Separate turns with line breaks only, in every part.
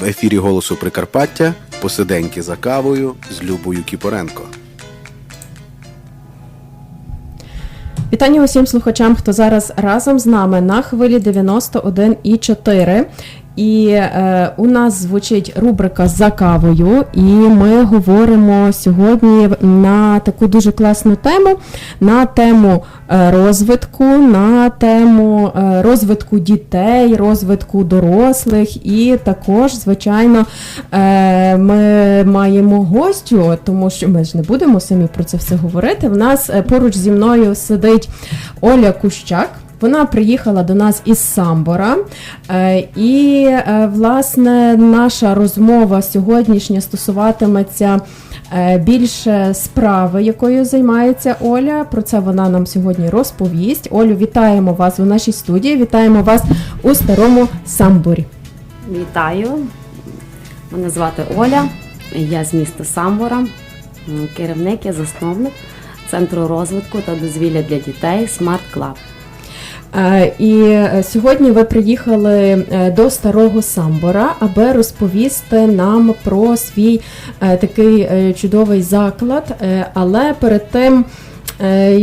В ефірі Голосу Прикарпаття посиденьки за кавою з Любою Кіпоренко.
Вітання усім слухачам, хто зараз разом з нами на хвилі 91,4. І е, у нас звучить рубрика за кавою, і ми говоримо сьогодні на таку дуже класну тему: на тему е, розвитку, на тему е, розвитку дітей, розвитку дорослих, і також, звичайно, е, ми маємо гостю, тому що ми ж не будемо самі про це все говорити. В нас е, поруч зі мною сидить Оля Кущак. Вона приїхала до нас із Самбора, Е, і е, власне наша розмова сьогоднішня стосуватиметься е, більше справи, якою займається Оля. Про це вона нам сьогодні розповість. Олю, вітаємо вас у нашій студії. Вітаємо вас у старому Самборі.
Вітаю. Мене звати Оля, я з міста Самбора, керівник і засновник Центру розвитку та дозвілля для дітей Smart Club.
Е, І е, сьогодні ви приїхали е, до старого Самбора, аби розповісти нам про свій такий чудовий заклад. Але перед тим,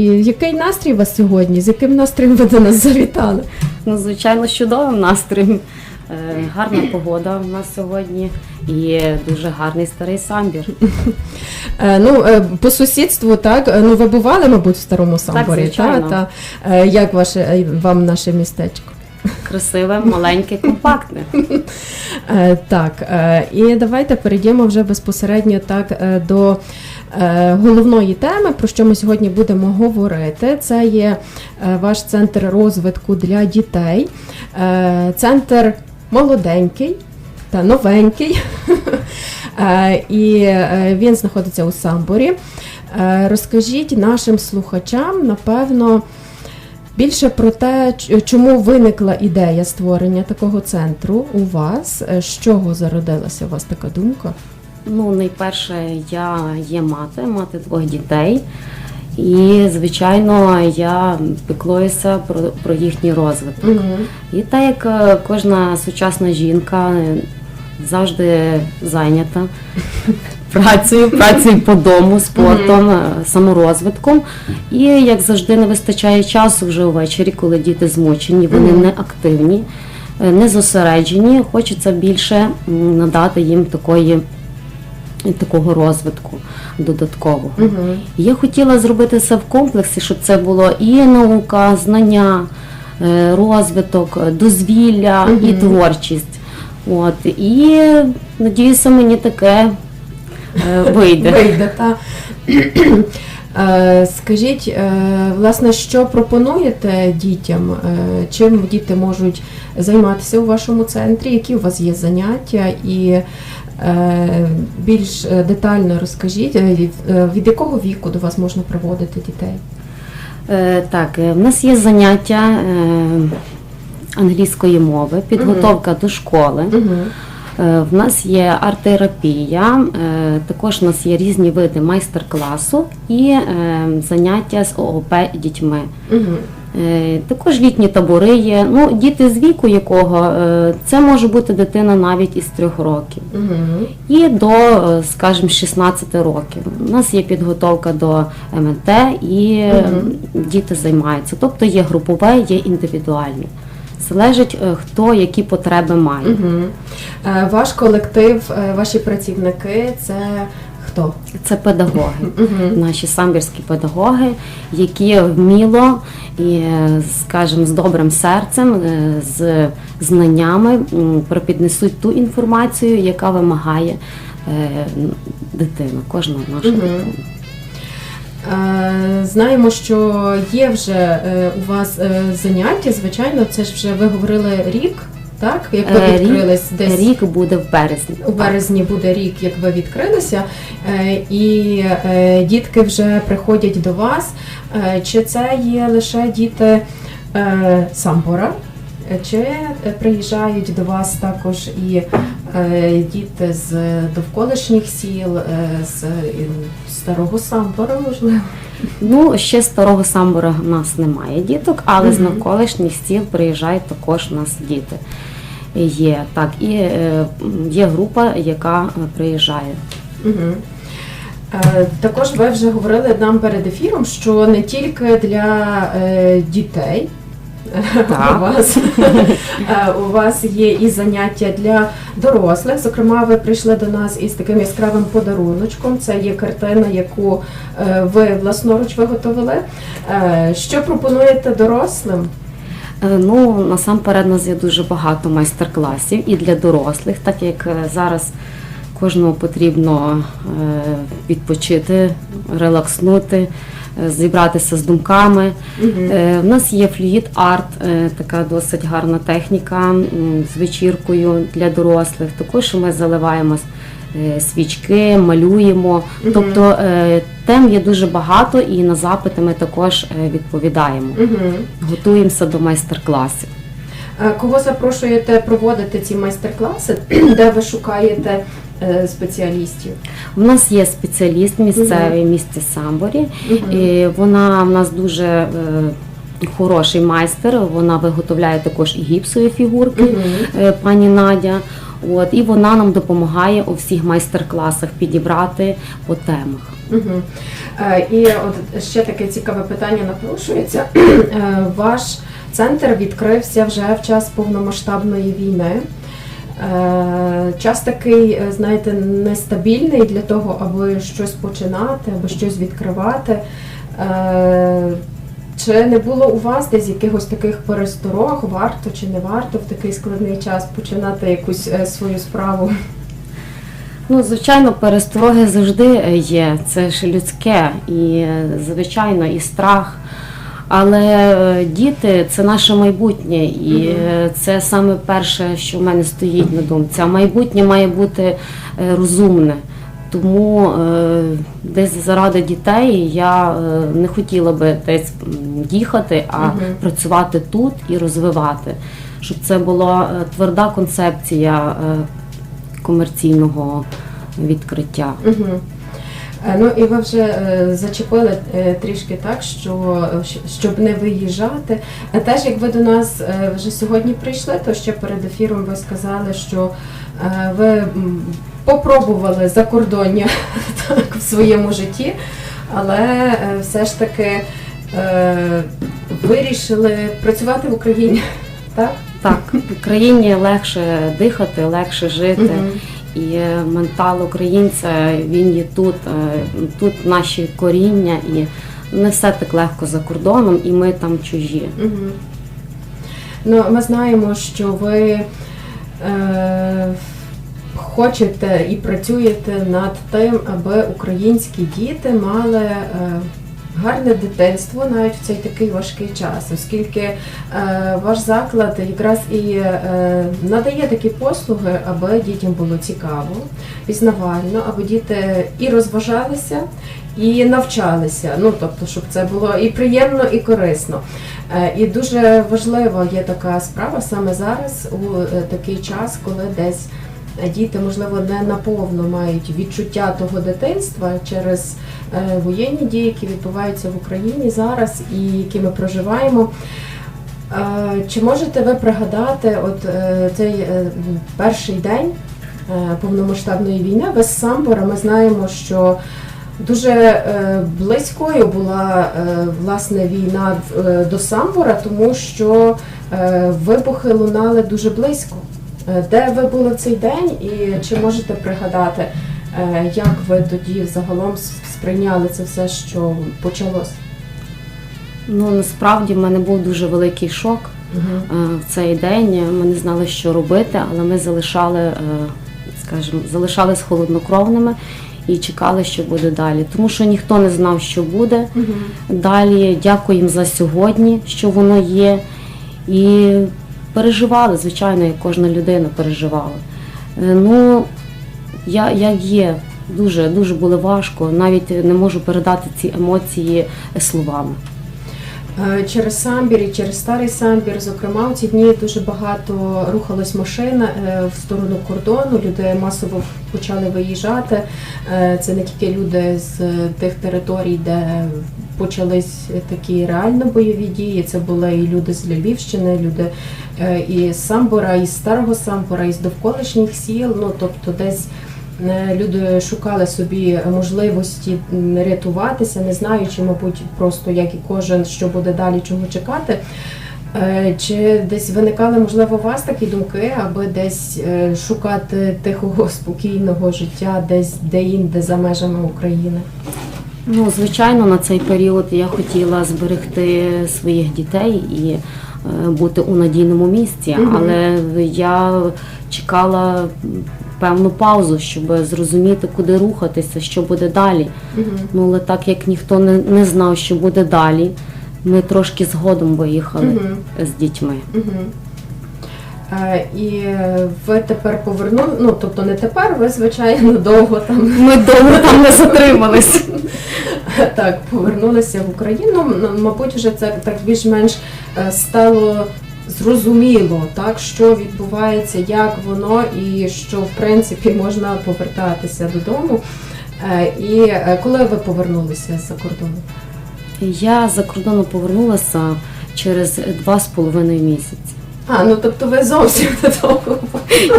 який настрій у вас сьогодні? З яким настроєм ви до нас завітали?
Ну, звичайно, чудовим настроєм. Е, Гарна погода у нас сьогодні і дуже гарний старий самбір.
Е, Ну, е, по сусідству, так, ну ви бували, мабуть, в старому Самборі,
звичайно.
та, та. Як ваше вам наше містечко?
Красиве, маленьке, компактне.
Так, і давайте перейдемо вже безпосередньо так до головної теми, про що ми сьогодні будемо говорити. Це є ваш центр розвитку для дітей. Центр молоденький та новенький. Е, І е, він знаходиться у Самборі. Е, Розкажіть нашим слухачам, напевно, Більше про те, чому виникла ідея створення такого центру у вас, з чого зародилася у вас така думка?
Ну, найперше, я є мати, мати двох дітей. І, звичайно, я піклуюся про, про їхній розвиток. І так як е, кожна сучасна жінка е, завжди зайнята працею, працею по дому, спортом, е, саморозвитком. І як завжди не вистачає часу вже увечері, коли діти змучені, вони не активні, не зосереджені. Хочеться більше надати їм такої. Такого розвитку додаткового. І Я хотіла зробити це в комплексі, щоб це було і наука, знання, е, розвиток, дозвілля і творчість. От і надіюся, мені таке е, вийде.
Вийде, та. Е, Скажіть, власне, що пропонуєте дітям? Чим діти можуть займатися у вашому центрі? Які у вас є заняття? І більш е, детально розкажіть, е, від- е, якого віку до вас можна приводити дітей?
Е, Так, е, в нас є заняття е, англійської мови, підготовка до школи. Е, В нас є арт-терапія, е, також у нас є різні види майстер-класу і е, заняття з ООП дітьми. Е, Також літні табори є. Ну, діти з віку якого е, це може бути дитина навіть із трьох років і до, е, скажімо, 16 років. У нас є підготовка до МНТ і е, діти займаються. Тобто є групове, є індивідуальне. Залежить, е, хто які потреби має.
Е, Ваш колектив, е, ваші працівники це хто?
Це педагоги, наші самбірські педагоги, які вміло і, скажімо, з добрим серцем, е, з знаннями м, пропіднесуть ту інформацію, яка вимагає е, дитина, кожна наша дитина.
Е, Знаємо, що є вже у вас заняття, звичайно, це ж вже ви говорили рік, так? Як ви
Е, рік-
відкрились десь
Рік буде в березні.
у березні буде рік, як ви відкрилися, е, і е, дітки вже приходять до вас. Чи це є лише діти Самбора? Чи приїжджають до вас також і діти з довколишніх сіл, з старого Самбора, можливо?
Ну, ще старого самбора в нас немає діток, але з навколишніх сіл приїжджають також у нас діти. Є. Так, і е, є група, яка е, приїжджає.
Угу. Також ви вже говорили нам перед ефіром, що не тільки для дітей.
Так.
У вас, у вас є і заняття для дорослих. Зокрема, ви прийшли до нас із таким яскравим подаруночком. Це є картина, яку ви власноруч виготовили. Що пропонуєте дорослим?
Е, Ну, насамперед, у нас є дуже багато майстер-класів і для дорослих, так як е, зараз кожному потрібно е, відпочити, релакснути, зібратися з думками. Е, У нас є флюїд арт, така досить гарна техніка з вечіркою для дорослих. Також ми заливаємо свічки, малюємо. Тобто е, тем є дуже багато, і на запити ми також е, відповідаємо.
Угу.
Готуємося до майстер-класів.
Е, Кого запрошуєте проводити ці майстер-класи, де ви шукаєте е, спеціалістів?
У нас є спеціаліст місцевий в місті Самборі. І вона в нас дуже хороший майстер. Вона виготовляє також і гіпсові фігурки, е, пані Надя. От, і вона нам допомагає у всіх майстер-класах підібрати по темах.
Угу. І от ще таке цікаве питання напрошується. Е, Ваш центр відкрився вже в час повномасштабної війни. Е, Час такий, знаєте, нестабільний для того, аби щось починати, аби щось відкривати. Чи не було у вас десь якихось таких пересторог, варто чи не варто в такий складний час починати якусь е, свою справу?
Ну, звичайно, перестороги завжди е, є. Це ж людське і, е, звичайно, і страх. Але діти це наше майбутнє, і це саме перше, що в мене стоїть на думці. А майбутнє має бути розумне. Тому десь заради дітей я не хотіла би десь їхати, а
Мгм.
працювати тут і розвивати, щоб це була е, тверда концепція е, комерційного відкриття.
Угу. Ну і ви вже зачепили трішки так, що щоб не виїжджати. Теж як ви до нас вже сьогодні прийшли, то ще перед ефіром ви сказали, що ви попробували закордоння так, в своєму житті, але все ж таки е, вирішили працювати в Україні. Так?
Так, в країні легше дихати, легше жити.
Мгм.
І е, ментал українця він є тут, е, тут наші коріння, і не все так легко за кордоном, і ми там чужі.
Мгм. Ну, ми знаємо, що ви е, хочете і працюєте над тим, аби українські діти мали е, гарне дитинство навіть в цей такий важкий час, оскільки е, ваш заклад якраз і е, надає такі послуги, аби дітям було цікаво, пізнавально, аби діти і розважалися, і навчалися. Ну тобто, щоб це було і приємно, і корисно. Е, І дуже важлива є така справа саме зараз, у такий час, коли десь діти, можливо, не наповно мають відчуття того дитинства через воєнні дії, які відбуваються в Україні зараз і які ми проживаємо. Е, Чи можете ви пригадати от е, цей е, перший день е, повномасштабної війни без Самбора? Ми знаємо, що Дуже е, близькою була е, власне війна е, до Самбора, тому що е, вибухи лунали дуже близько. Е, Де ви були в цей день, і чи можете пригадати, е, як ви тоді загалом сприйняли це все, що почалось?
Ну насправді в мене був дуже великий шок е, в цей день. Ми не знали, що робити, але ми залишали, е, скажімо, залишались холоднокровними і чекали, що буде далі. Тому що ніхто не знав, що буде. Далі дякуємо за сьогодні, що воно є. І переживали, звичайно, як кожна людина переживала. Е, Ну, я, як є, дуже, дуже було важко. Навіть не можу передати ці емоції словами.
Е, Через Самбір і через старий Самбір, зокрема, у ці дні дуже багато рухалось машин е, в сторону кордону. Люди масово почали виїжджати. Е, Це не тільки люди з тих територій, де почались такі реально бойові дії. Це були і люди з Львівщини, люди і з Самбора, і з Старого Самбора, і з довколишніх сіл. Ну тобто десь. Е, Люди шукали собі можливості рятуватися, не знаючи, мабуть, просто як і кожен, що буде далі, чого чекати. Е, Чи десь виникали, можливо, у вас такі думки, аби десь е, шукати тихого, спокійного життя, десь де-інде за межами України?
Ну, звичайно, на цей період я хотіла зберегти своїх дітей і бути у надійному місці, але я чекала певну паузу, щоб зрозуміти, куди рухатися, що буде далі. Ну, але так як ніхто не, не знав, що буде далі, ми трошки згодом виїхали
Мгм.
з дітьми.
Угу. І ви тепер повернули, ну тобто не тепер, ви звичайно довго там
Ми довго там не затримались.
так повернулися в Україну. Ну, Мабуть, вже це так більш-менш е, стало зрозуміло, так що відбувається, як воно, і що в принципі можна повертатися додому. Е, І е, коли ви повернулися з-за кордону?
Я за кордону повернулася через два з половиною місяці.
А, ну тобто ви зовсім недовго.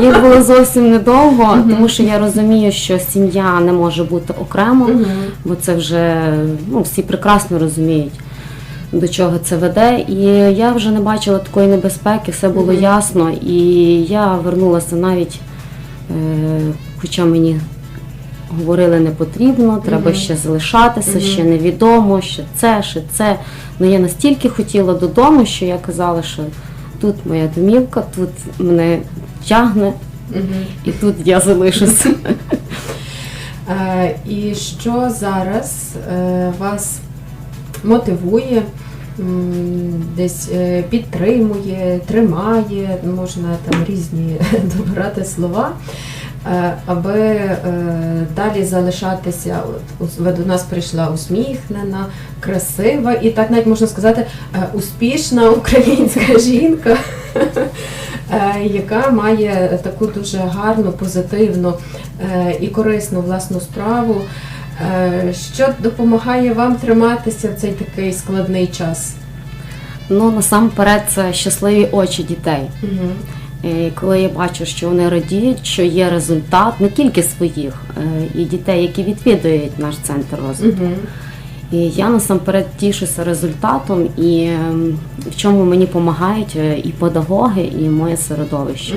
Їх було зовсім недовго, тому що я розумію, що сім'я не може бути окремо,
Мгм.
бо це вже ну, всі прекрасно розуміють, до чого це веде. І я вже не бачила такої небезпеки, все було ясно. І я вернулася навіть, е, хоча мені говорили не потрібно, треба ще залишатися, ще невідомо, що це, що це. Ну я настільки хотіла додому, що я казала, що тут моя домівка, тут мене тягне, і тут я залишуся.
Е, І що зараз е, вас мотивує, десь е, підтримує, тримає, можна там різні добирати слова, е, аби е, далі залишатися. От до нас прийшла усміхнена, красива і так навіть можна сказати успішна українська жінка. Яка має таку дуже гарну, позитивну і корисну власну справу, що допомагає вам триматися в цей такий складний час.
Ну насамперед це щасливі очі дітей. Е, Коли я бачу, що вони радіють, що є результат не тільки своїх, е, і дітей, які відвідують наш центр розвитку. І я насамперед тішуся результатом і ем, в чому мені допомагають е, і педагоги, і моє середовище.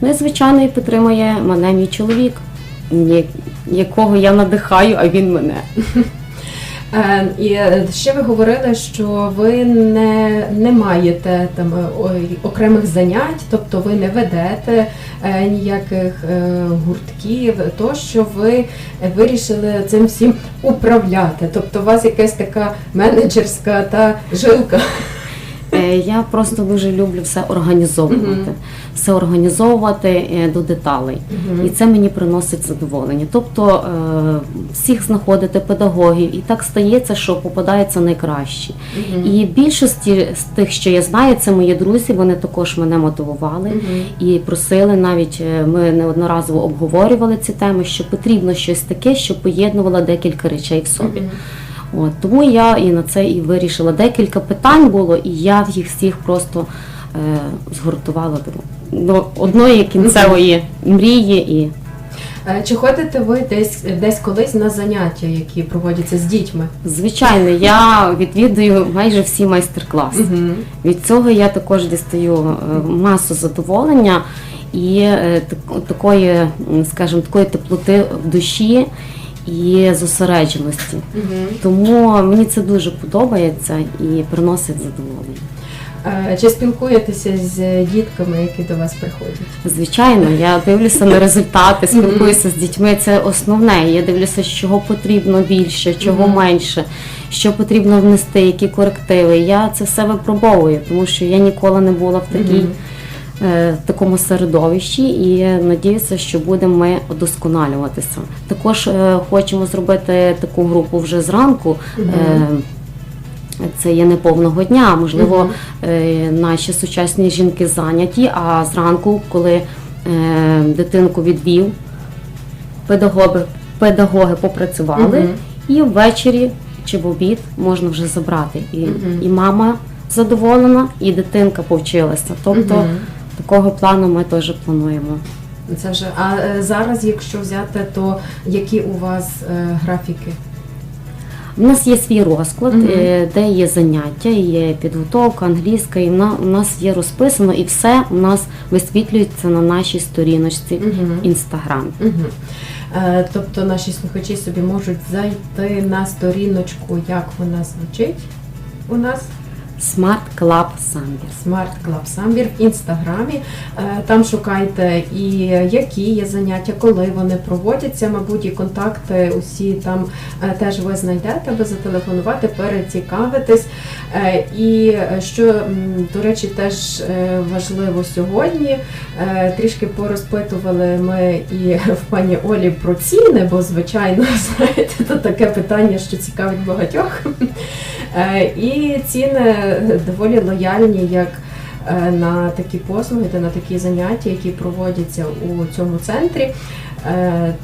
Ну і звичайно, і підтримує мене мій чоловік, якого я надихаю, а він мене.
Е, І ще ви говорили, що ви не, не маєте там е, окремих занять, тобто ви не ведете е, ніяких гуртків, то що ви вирішили цим всім управляти. Тобто у вас якась така менеджерська та жилка.
Е, Я просто дуже люблю все організовувати, все організовувати е, до деталей. І це мені приносить задоволення. Тобто е, всіх знаходити педагогів, і так стається, що попадаються найкращі. І більшості з тих, що я знаю, це мої друзі. Вони також мене мотивували і просили навіть. Ми неодноразово обговорювали ці теми, що потрібно щось таке, що поєднувало декілька речей в собі. От тому я і на це і вирішила. Декілька питань було, і я їх всіх просто е, згуртувала до, одної кінцевої мрії. І
Е, Чи ходите ви десь десь колись на заняття, які проводяться з дітьми?
звичайно, я відвідую майже всі майстер-класи. Від цього я також дістаю е, масу задоволення і е, такої, скажімо, такої теплоти в душі і зосередженості. Тому мені це дуже подобається і приносить задоволення.
Чи спілкуєтеся з дітками, які до вас приходять?
Звичайно, я дивлюся на результати, спілкуюся з дітьми. Це основне. Я дивлюся, чого потрібно більше, чого менше, що потрібно внести, які корективи. Я це все випробовую, тому що я ніколи не була в такій. Е, В такому середовищі і надіюся, що будемо ми удосконалюватися. Також е, хочемо зробити таку групу вже зранку. Е, Це є не повного дня. Можливо, наші сучасні жінки зайняті, а зранку, коли дитинку відвів, педагоги, педагоги попрацювали, і ввечері чи в обід можна вже забрати. І, і мама задоволена, і дитинка повчилася. Тобто. Такого плану ми теж плануємо.
Це вже а е, зараз, якщо взяти, то які у вас е, графіки?
У нас є свій розклад,
Мгм.
е, де є заняття, є підготовка англійська, і на- у нас є розписано, і все у нас висвітлюється на нашій сторіночці
Мгм.
Інстаграм.
Угу. Е, тобто наші слухачі собі можуть зайти на сторіночку, як вона звучить у нас.
Smart Club Самбір.
Smart Club Самбір в інстаграмі. Е, Там шукайте і які є заняття, коли вони проводяться. Мабуть, і контакти усі там е, теж ви знайдете, аби зателефонувати, перецікавитись. Е, І що, до речі, теж важливо сьогодні. Трішки порозпитували ми і в пані Олі про ціни, бо звичайно, знаєте, це таке питання, що цікавить багатьох. Е, І ціни доволі лояльні, як е, на такі послуги та на такі заняття, які проводяться у цьому центрі. Е,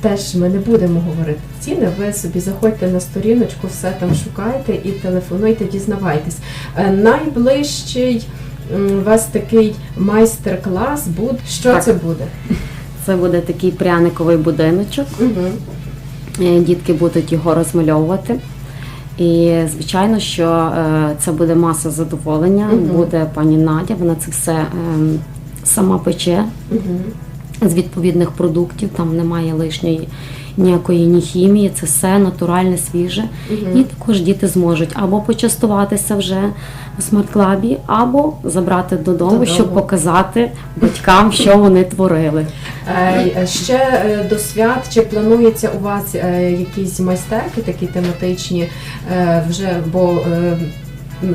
Теж ми не будемо говорити ціни. Ви собі заходьте на сторіночку, все там шукайте і телефонуйте, дізнавайтесь. Найближчий у вас такий майстер-клас буде. Що
Так.
це буде?
Це буде такий пряниковий будиночок.
Угу.
Дітки будуть його розмальовувати. І звичайно, що е, це буде маса задоволення. Буде пані Надя, вона це все ем, сама пече. З відповідних продуктів. Там немає лишньої ніякої ні хімії, це все натуральне, свіже. І також діти зможуть або почастуватися вже в смарт-клабі, або забрати додому,
Додому.
щоб показати батькам, що вони творили.
Е, Ще е, до свят чи планується у вас е, якісь майстерки, такі тематичні е, вже, бо е,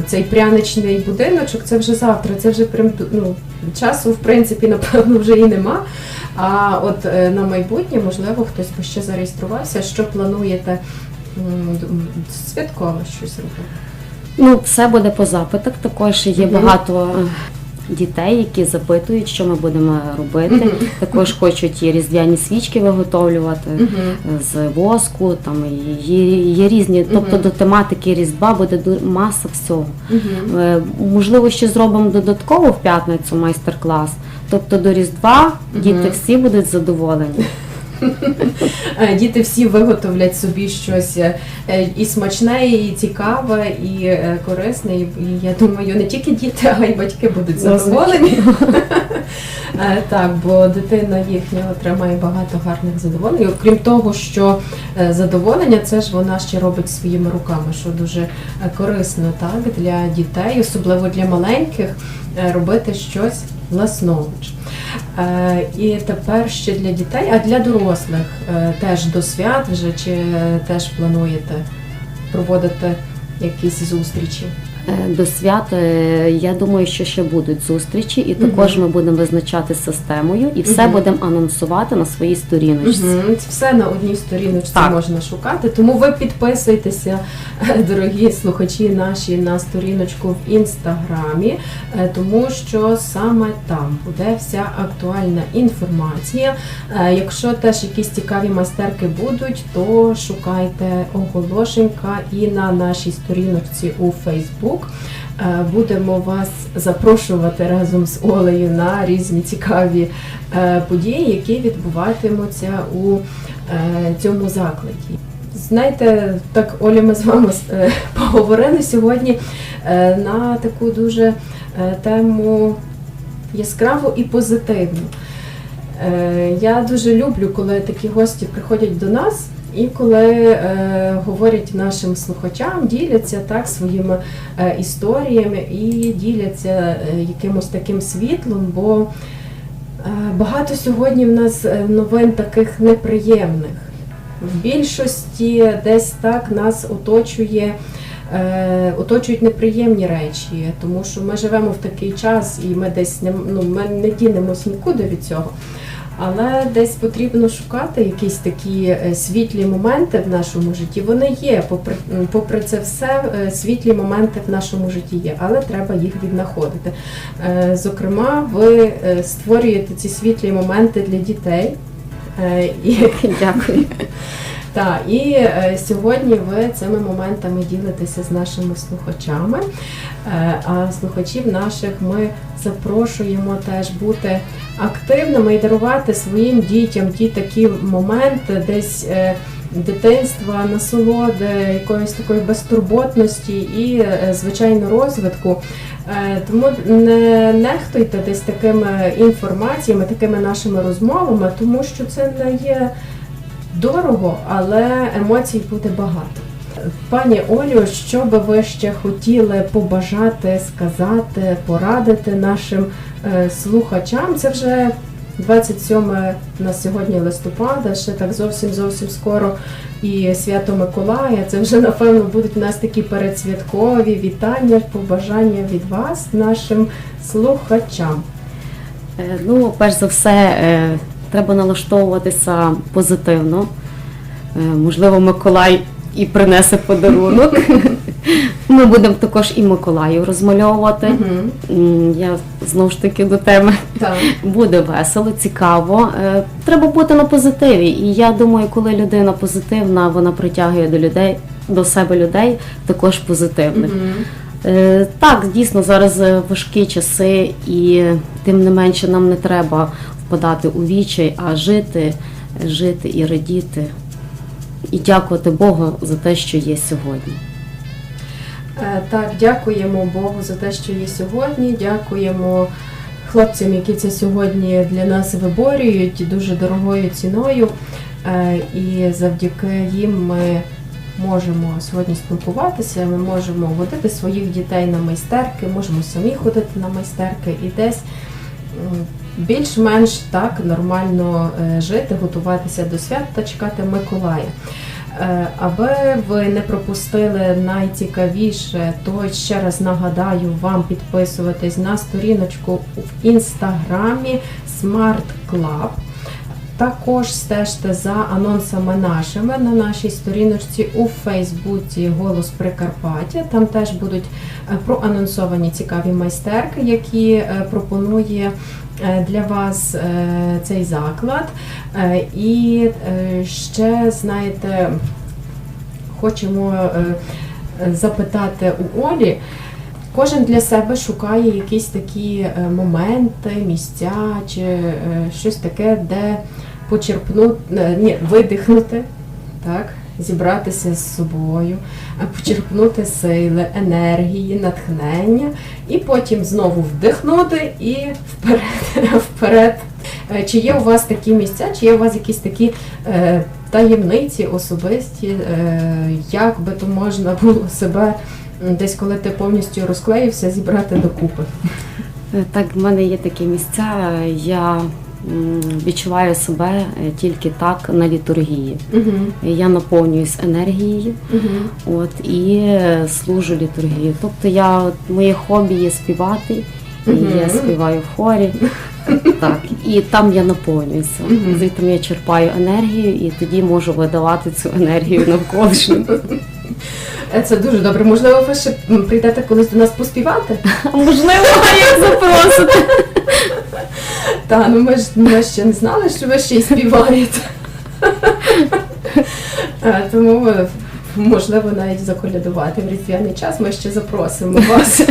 цей пряничний будиночок це вже завтра, це вже прям ну, часу, в принципі, напевно, вже і нема. А от е, на майбутнє, можливо, хтось би ще зареєструвався, що плануєте святково щось робити.
Ну, все буде по запитах. Також є багато дітей, які запитують, що ми будемо робити. Також хочуть і різдвяні свічки виготовлювати. З воску, там є, є різні, тобто до тематики Різдва буде маса всього. Е, Можливо, ще зробимо додатково в п'ятницю майстер-клас. Тобто до Різдва діти всі будуть задоволені.
Е, Діти всі виготовлять собі щось е, і смачне, і цікаве, і е, корисне. І і я думаю, не тільки діти, а й батьки будуть задоволені. Е, Так, бо дитина їхня отримає багато гарних задоволень. Окрім того, що е, задоволення, це ж вона ще робить своїми руками, що дуже е, корисно так для дітей, особливо для маленьких, е, робити щось власноруч. Е, І тепер ще для дітей, а для дорослих е, теж до свят вже чи теж плануєте проводити якісь зустрічі?
Е, До свят е, я думаю, що ще будуть зустрічі, і також ми будемо визначати системою і все будемо анонсувати на своїй сторіночці.
Мгм. Все на одній сторіночці
Так.
можна шукати. Тому ви підписуйтеся, дорогі слухачі наші, на сторіночку в інстаграмі, е, тому що саме там буде вся актуальна інформація. Е, Якщо теж якісь цікаві майстерки будуть, то шукайте оголошенька і на нашій сторіночці у Фейсбук. Е, Будемо вас запрошувати разом з Олею на різні цікаві е, події, які відбуватимуться у е, цьому закладі. Знаєте, так Оля, ми з вами е, поговорили сьогодні на таку дуже тему яскраву і позитивну. Я дуже люблю, коли такі гості приходять до нас і коли е, говорять нашим слухачам, діляться так своїми е, історіями і діляться е, якимось таким світлом, бо е, багато сьогодні в нас е, новин таких неприємних. В більшості десь так нас оточує. е, Оточують неприємні речі, тому що ми живемо в такий час, і ми десь не ну ми не дінемось нікуди від цього. Але десь потрібно шукати якісь такі е, світлі моменти в нашому житті. Вони є, попри, попри це все, е, світлі моменти в нашому житті є, але треба їх віднаходити. Е, Зокрема, ви створюєте ці світлі моменти для дітей.
Дякую.
Так, і е, сьогодні ви цими моментами ділитеся з нашими слухачами. Е, а слухачів наших ми запрошуємо теж бути активними і дарувати своїм дітям ті такі моменти, десь. е, Дитинства, насолоди, якоїсь такої безтурботності і, звичайно, розвитку. Тому не нехтуйте десь такими інформаціями, такими нашими розмовами, тому що це не є дорого, але емоцій буде багато. Пані Олю, що би ви ще хотіли побажати, сказати, порадити нашим е, слухачам? Це вже 27 на сьогодні листопада, ще так зовсім зовсім скоро. І свято Миколая. Це вже напевно будуть у нас такі передсвяткові вітання, побажання від вас, нашим слухачам.
Е, Ну, перш за все, е, треба налаштовуватися позитивно. Е, Можливо, Миколай і принесе подарунок. Ми будемо також і Миколаїв розмальовувати. Я знову ж таки до теми. Буде весело, цікаво. Е, Треба бути на позитиві. І я думаю, коли людина позитивна, вона притягує до людей, до себе людей також позитивних. Е, Так, дійсно, зараз е, важкі часи, і тим не менше нам не треба впадати у вічай, а жити, жити і радіти. І дякувати Богу за те, що є сьогодні.
Е, Так, дякуємо Богу за те, що є сьогодні. Дякуємо хлопцям, які це сьогодні для нас виборюють дуже дорогою ціною. І завдяки їм ми можемо сьогодні спілкуватися. Ми можемо водити своїх дітей на майстерки, можемо самі ходити на майстерки і десь. Більш-менш так нормально е, жити, готуватися до свят та чекати Миколая. Е, Аби ви не пропустили найцікавіше, то ще раз нагадаю вам підписуватись на сторіночку в інстаграмі Smart Club. Також стежте за анонсами нашими на нашій сторіночці у Фейсбуці Голос Прикарпаття. Там теж будуть е, проанонсовані цікаві майстерки, які е, пропонує е, для вас цей заклад. І ще, знаєте, хочемо запитати у Олі. Кожен для себе шукає якісь такі моменти, місця чи щось таке, де почерпнути, е, ні, видихнути, так, зібратися з собою, е, почерпнути сили, енергії, натхнення, і потім знову вдихнути і вперед. вперед. Е, Чи є у вас такі місця, чи є у вас якісь такі е, таємниці особисті, е, як би то можна було себе десь, коли ти повністю розклеївся, зібрати докупи?
Так, в мене є такі місця. Я відчуваю себе е, тільки так на літургії.
Угу.
Я наповнююсь енергією.
Угу.
От і е, служу літургію. Тобто я от, моє хобі є співати, і я співаю в хорі. Так, і там я наповнююся. Звідти я черпаю енергію і тоді можу видавати цю енергію навколишнім.
Це дуже добре. Можливо, ви ще прийдете колись до нас поспівати?
Можливо, як запросити.
Та, ну ми ж ми ще не знали, що ви ще й співаєте. Е, Тому е, можливо навіть заколядувати в різдвяний час. Ми ще запросимо вас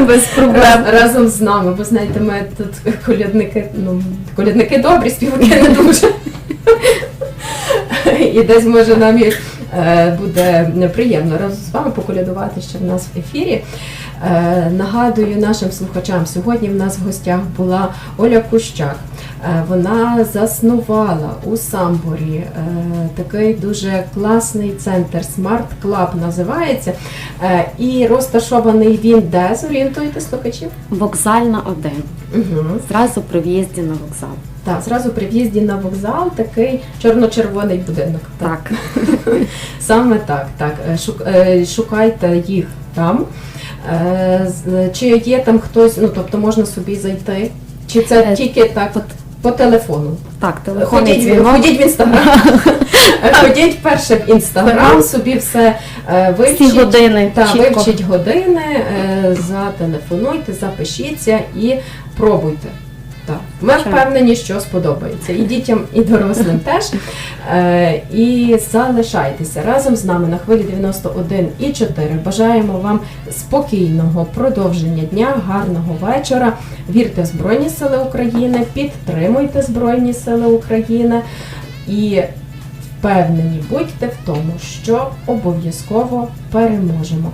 Без проблем.
Разом з нами. Бо знаєте, ми тут колядники, ну колядники добрі, співаки не дуже. І десь може нам і буде неприємно разом з вами поколядувати ще в нас в ефірі. Е, Нагадую нашим слухачам, сьогодні в нас в гостях була Оля Кущак. Е, Вона заснувала у Самборі е, такий дуже класний центр Smart Club називається. Е, І розташований він де зорієнтуєте слухачів?
Вокзальна один.
Угу.
Зразу при в'їзді на вокзал.
Так, зразу при в'їзді на вокзал такий чорно-червоний будинок.
Так.
Саме так, так. Е, е, Шукайте їх там. Е, Чи є там хтось, ну тобто можна собі зайти? Чи це тільки так от по телефону?
Так, телефонний
Ходіть, ходіть в інстаграм. Ходіть перше в інстаграм, собі все вивчіть.
години.
Так,
чітко.
вивчіть години, зателефонуйте, запишіться і пробуйте. Так, ми впевнені, що сподобається і дітям, і дорослим теж. Е, і залишайтеся разом з нами на хвилі 91 і 4. Бажаємо вам спокійного продовження дня, гарного вечора. Вірте в Збройні Сили України, підтримуйте Збройні Сили України і впевнені будьте в тому, що обов'язково переможемо.